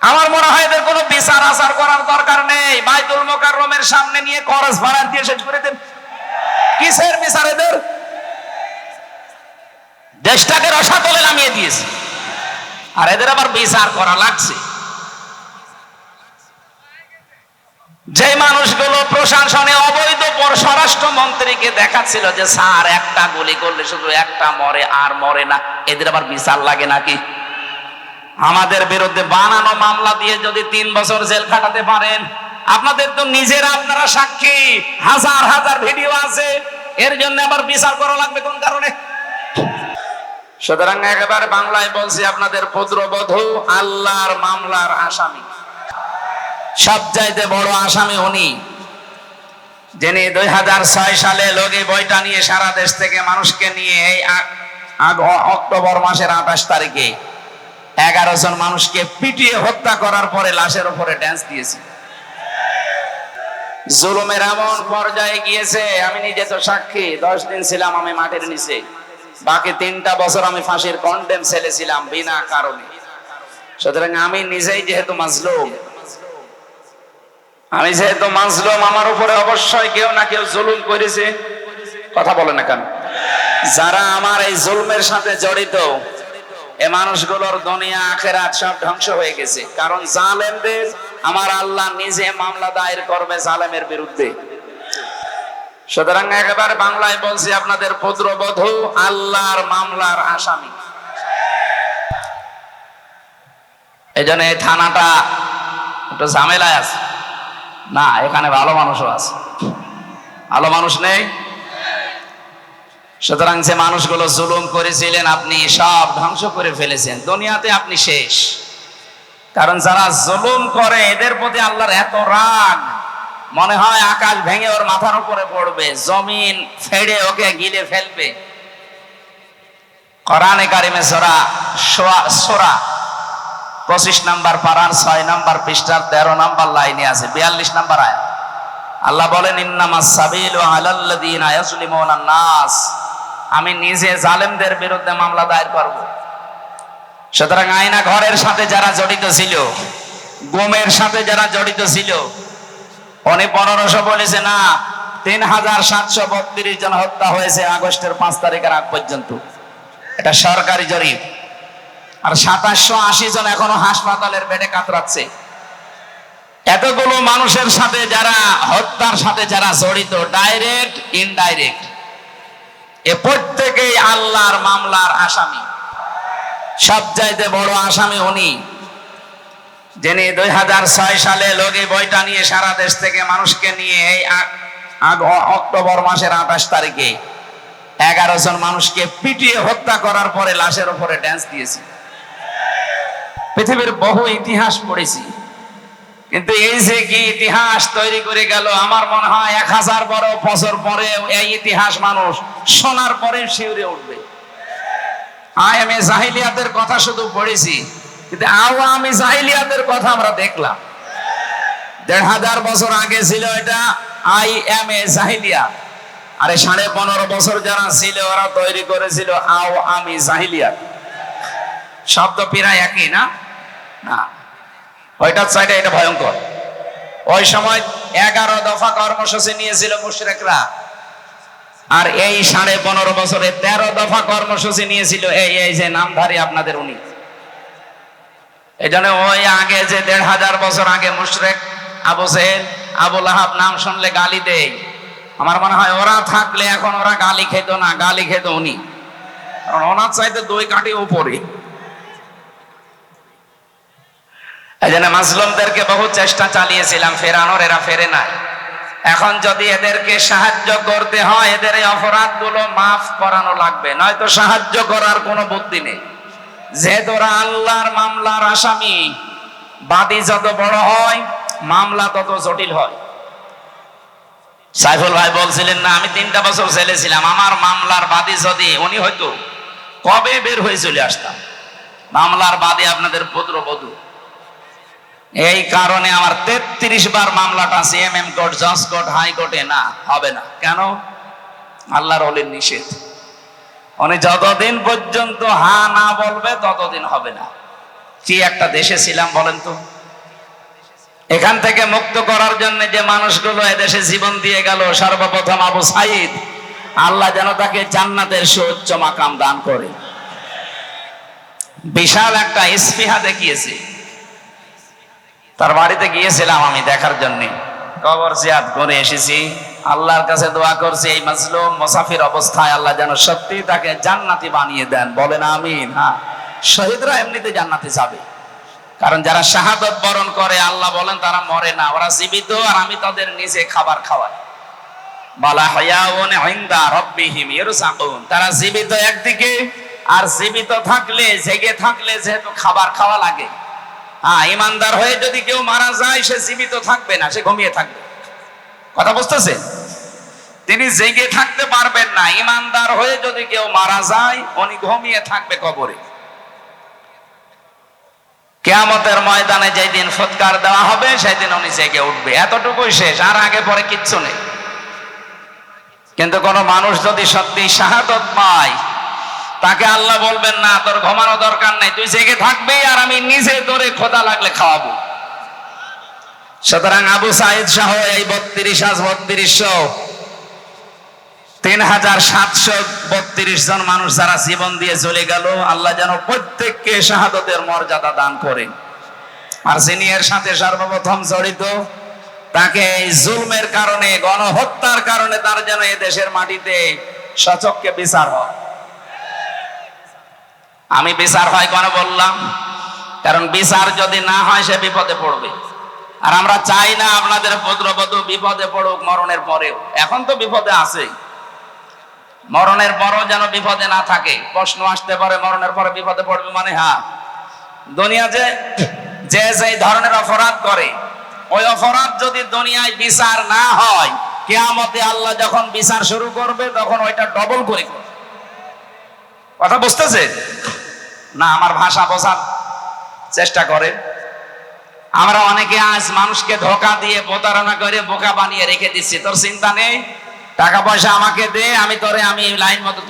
আমার মনে হয় এদের কোনো বিচার আচার করার দরকার নেই। বাইতুল মোকাররমের সামনে নিয়ে করস ভাড়া দিয়ে শেষ করে দেন। কিসের বিচার এদের? দেশটাকে রসাতলে নামিয়ে দিয়েছে। আর এদের আবার বিচার করা লাগছে। যে মানুষগুলো প্রশাসনে অবৈধ পর- স্বরাষ্ট্রমন্ত্রীকে দেখাচ্ছিল যে, স্যার, একটা গুলি করলে শুধু একটা মরে আর মরে না। এদের আবার বিচার লাগে নাকি? আমাদের বিরুদ্ধে বানানো মামলা দিয়ে যদি তিন বছর জেল খাটাতে পারেন, আপনাদের তো নিজেরা আপনারা সাক্ষী। হাজার হাজার ভিডিও আছে। এর জন্য আবার বিচার করা লাগবে কোন কারণে? সুতরাং একেবারে বাংলায় বলছি, আপনাদের পুত্রবধূ আল্লাহর মামলার আসামি। সবচাইতে বড় আসামি উনি, যিনি দুই হাজার ছয় সালে লগি বইটা নিয়ে সারা দেশ থেকে মানুষকে নিয়ে এই অক্টোবর মাসের আঠাশ তারিখে এগারো জন মানুষকে পিটিয়ে হত্যা করার পরে লাশের উপরে ড্যান্স দিয়েছে। জুলুমের এমন পর্যায়ে গিয়েছে, আমি নিজে তো সাক্ষী, দশ দিন ছিলাম আমি মাটির নিচে। বাকি তিনটা বছর আমি ফাঁসির কন্ডেম ছেলে ছিলাম, বিনা কারণে। সুতরাং আমি নিজেই যেহেতু মাজলুম, আমি যেহেতু মাজলুম, আমার উপরে অবশ্যই কেউ না কেউ জুলুম করেছে। কথা বলে না কেন? যারা আমার এই জুলমের সাথে জড়িত এ মানুষগুলোর দুনিয়া, আখেরাত সব ধ্বংস হয়ে গেছে। কারণ জালেমদের, আমার আল্লাহ নিজে মামলা দায়ের করবে জালেমের বিরুদ্ধে। সুতরাং একেবারে বাংলায় বলছি আপনাদের পুত্রবধূ আল্লাহর মামলার আসামি। এই জন্য এই থানাটা একটু ঝামেলায় আছে। না, এখানে ভালো মানুষও আছে। ভালো মানুষ নেই। সুতরাং যে মানুষগুলো জুলুম করেছিলেন, আপনি সব ধ্বংস করে ফেলেছেন। দুনিয়াতে আপনি শেষ। কারণ যারা জুলুম করে, এদের প্রতি আল্লাহর এত রাগ। মনে হয় আকাশ ভেঙে ওর মাথার উপরে পড়বে, জমিন ফেড়ে ওকে গিলে ফেলবে। কোরআনে কারিমে সোরা সোরা পঁচিশ নাম্বার পাড়ার ছয় নাম্বার পৃষ্ঠার তেরো নাম্বার লাইনে আছে, বিয়াল্লিশ নাম্বার আয় আল্লাহ বলেন ইন্নামা সাবিলু আলাল্লাযীনা ইয়াজলিমুনা নাস। আমি নিজে জালেমদের বিরুদ্ধে মামলা দায়ের করব। সুতরাং আয়না ঘরের সাথে যারা জড়িত ছিল, গুমের সাথে যারা জড়িত ছিল, উনি পনেরোশো বলেছে, না, তিন হাজার সাতশো বত্রিশ জন হত্যা হয়েছে আগস্টের পাঁচ তারিখের আগ পর্যন্ত। এটা সরকারি জরিপ। আর সাতাশশো আশি জন এখনও হাসপাতালের বেডে কাতরাচ্ছে। এতগুলো মানুষের সাথে যারা, হত্যার সাথে যারা জড়িত ডাইরেক্ট ইনডাইরেক্ট এ প্রত্যেকেই আল্লাহর মামলার আসামি। সব সবচাইতে বড় আসামি উনি। যিনি দুই হাজার ছয় সালে লগি বইটা নিয়ে সারা দেশ থেকে মানুষকে নিয়ে এই অক্টোবর মাসের আঠাশ তারিখে এগারো জন মানুষকে পিটিয়ে হত্যা করার পরে লাশের উপরে ড্যান্স দিয়েছে। পৃথিবীর বহু ইতিহাস পড়েছি। কিন্তু এই যে কি ইতিহাস তৈরি করে গেল, আমার মনে হয় এক হাজার বড় বছর পরে এই ইতিহাস মানুষ শোনার পরে শিউরে উঠবে। আয়ামে জাহিলিয়াতের কথা শুধু পড়েছি, কিন্তু আওয়ামী জাহিলিয়াতের কথা আমরা দেখলাম। দেড় হাজার বছর আগে ছিল এটা আই এম এ জাহিলিয়া আরে সাড়ে পনেরো বছর যারা ছিল, ওরা তৈরি করেছিল আও আমি জাহিলিয়া শব্দ প্রায় একই, না? না। ওইটার চাইটা এটা ভয়ঙ্কর। ওই সময় এগারো দফা কর্মসূচি নিয়েছিল মুশরেকরা। আর এই সাড়ে পনেরো বছরে তেরো দফা কর্মসূচি নিয়েছিল এই এই যে নামধারী আপনাদের উনি। এই জন্য ওই আগে যে দেড় হাজার বছর আগে মুশরেক আবু সেহেল আবুল আহাব নাম শুনলে গালি দেয়। আমার মনে হয় ওরা থাকলে এখন ওরা গালি খেত না, গালি খেত উনি। কারণ ওনার চাইতে দুই কাঠি উপরে। এই জন্য মাসলুমদেরকে বহু চেষ্টা চালিয়েছিলাম, ফেরানোর এরা ফেরে নাই। এখন যদি এদেরকে সাহায্য করতে হয়, এদের এই অপরাধগুলো মাফ করানো লাগবে। নয়তো সাহায্য করার কোনো বুদ্ধি নেই। যেহেতু আল্লাহর মামলার আসামি, বাদী যত বড় হয়, মামলা তত জটিল হয়। সাইফুল ভাই বলছিলেন, না, আমি তিনটা বছর জেলে ছিলাম। আমার মামলার বাদী যদি, উনি হয়তো কবে বের হয়ে চলে আসতাম। মামলার বাদী আপনাদের পুত্রবধূ। এই কারণে আমার তেত্রিশ বার মামলাটা সিএমএম কোর্ট, জজ কোর্ট হাইকোর্টে না, হবে না। কেন? আল্লাহর অলির নিষেধ। উনি যতদিন পর্যন্ত হা না বলবে, ততদিন হবে না। কি একটা দেশে ছিলাম বলেন তো? এখান থেকে মুক্ত করার জন্য যে মানুষগুলো এদেশে জীবন দিয়ে গেল, সর্বপ্রথম আবু সাইদ, আল্লাহ যেন তাকে জান্নাতের সুউচ্চ মাকাম দান করে। বিশাল একটা ইস্পিহা দেখিয়েছে। তার বাড়িতে গিয়েছিলাম আমি দেখার জন্য। কবর জিয়াদ করে এসেছি। আল্লাহর কাছে দোয়া করছি, এই মাজলুম মুসাফির অবস্থায় আল্লাহ যেন সত্যি তাকে জান্নাতি বানিয়ে দেন। বলেন, আমিন। হ্যাঁ শহীদরা এমনিতে জান্নাতে যাবে। কারণ যারা শাহাদত বরণ করে, আল্লাহ বলেন, তারা মরে না। ওরা জীবিত আর আমি তাদের নিজে খাবার খাওয়াই। বালা হায়াউন ইনদা রাব্বিহিম ইরসাকুন। তারা জীবিত একদিকে আর জীবিত থাকলে, জেগে থাকলে যেহেতু খাবার খাওয়া লাগে। হ্যাঁ ইমানদার হয়ে যদি কেউ মারা যায়, সে জীবিত থাকবে না, সে ঘুমিয়ে থাকবে। কথা বুঝতেছে? তিনি জেগে থাকতে পারবেন না। ইমানদার হয়ে যদি কেউ মারা যায়, উনি ঘুমিয়ে থাকবে কবরে। কেয়ামতের ময়দানে যেই দিন ফুৎকার দেওয়া হবে সেই দিন উনি জেগে উঠবে। এতটুকুই শেষ, আর আগে পরে কিচ্ছু নেই। কিন্তু কোন মানুষ যদি সত্যি শাহাদত পায় তাকে আল্লাহ বলবেন, না, তোর ঘুমানো দরকার নেই। তুই জেগে থাকবি আর আমি নিজে তোরে খোদা লাগলে খাওয়াবো। সুতরাং আবু সাইদ সহ এই বত্রিশ আজ বত্রিশশো তিন হাজার সাতশো বত্রিশ জন মানুষ যারা জীবন দিয়ে চলে গেল, আল্লাহ যেন প্রত্যেককে শাহাদতের মর্যাদা দান করে। আর যিনি এর সাথে সর্বপ্রথম জড়িত, তাকে এই জুলমের কারণে, গণহত্যার কারণে তার যেন এ দেশের মাটিতে সচককে বিচার হয়। আমি বিচার হয় কেন বললাম? কারণ বিচার যদি না হয়, সে বিপদে পড়বে। আর আমরা চাই না আপনাদের পুত্রবধূ বিপদে পড়ুক মরণের পরেও। এখন তো বিপদে আছে। মরণের পরও যেন বিপদে না থাকে। প্রশ্ন আসতে পারে, মরণের পরে বিপদে পড়বে মানে হ্যাঁ। দুনিয়া যে যে যে ধরনের অপরাধ করে, ওই অপরাধ যদি দুনিয়ায় বিচার না হয়, কেয়ামতে আল্লাহ যখন বিচার শুরু করবে, তখন ওইটা ডবল করে করবে। কথা বুঝতেছে? না, আমার ভাষা বোঝার চেষ্টা করে। আমরা অনেকে আজ মানুষকে ধোকা দিয়ে প্রতারণা করে বোকা বানিয়ে রেখে দিচ্ছি। তোর চিন্তা নেই? টাকা পয়সা আমাকে দে, আমি তোরে, আমি লাইন মতো